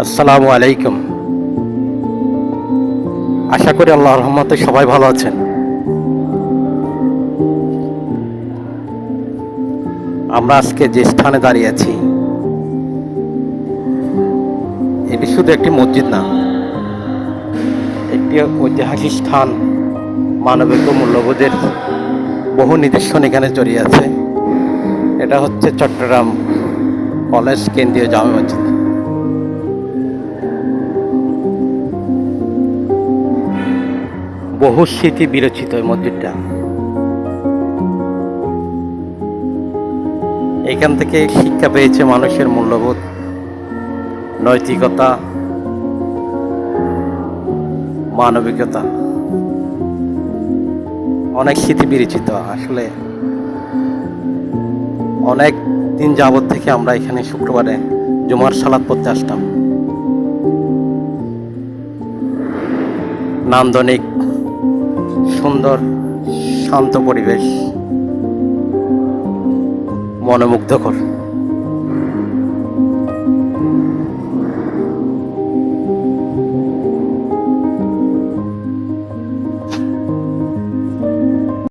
আসসালামু আলাইকুম। আশা করি আল্লাহর রহমতে সবাই ভালো আছেন। আমরা আজকে যে স্থানে দাঁড়িয়ে আছি, এটি শুধু একটি মসজিদ না, একটি ঐতিহাসিক স্থান, মানবিক মূল্যবোধের বহু নিদর্শন এখানে জড়িয়ে আছে। এটা হচ্ছে চট্টগ্রাম কলেজ কেন্দ্রীয় জামে মসজিদ। বহু স্মৃতি বিরচিত এই মন্দিরটা। এখান থেকে শিক্ষা পেয়েছে মানুষের মূল্যবোধ, নৈতিকতা, মানবিকতা। অনেক স্মৃতি বিরচিত, আসলে অনেক দিন যাবত থেকে আমরা এখানে শুক্রবারে জুমার সালাদ পড়তে আসতাম। নান্দনিক সুন্দর শান্ত পরিবেশ মনোমুগ্ধকর।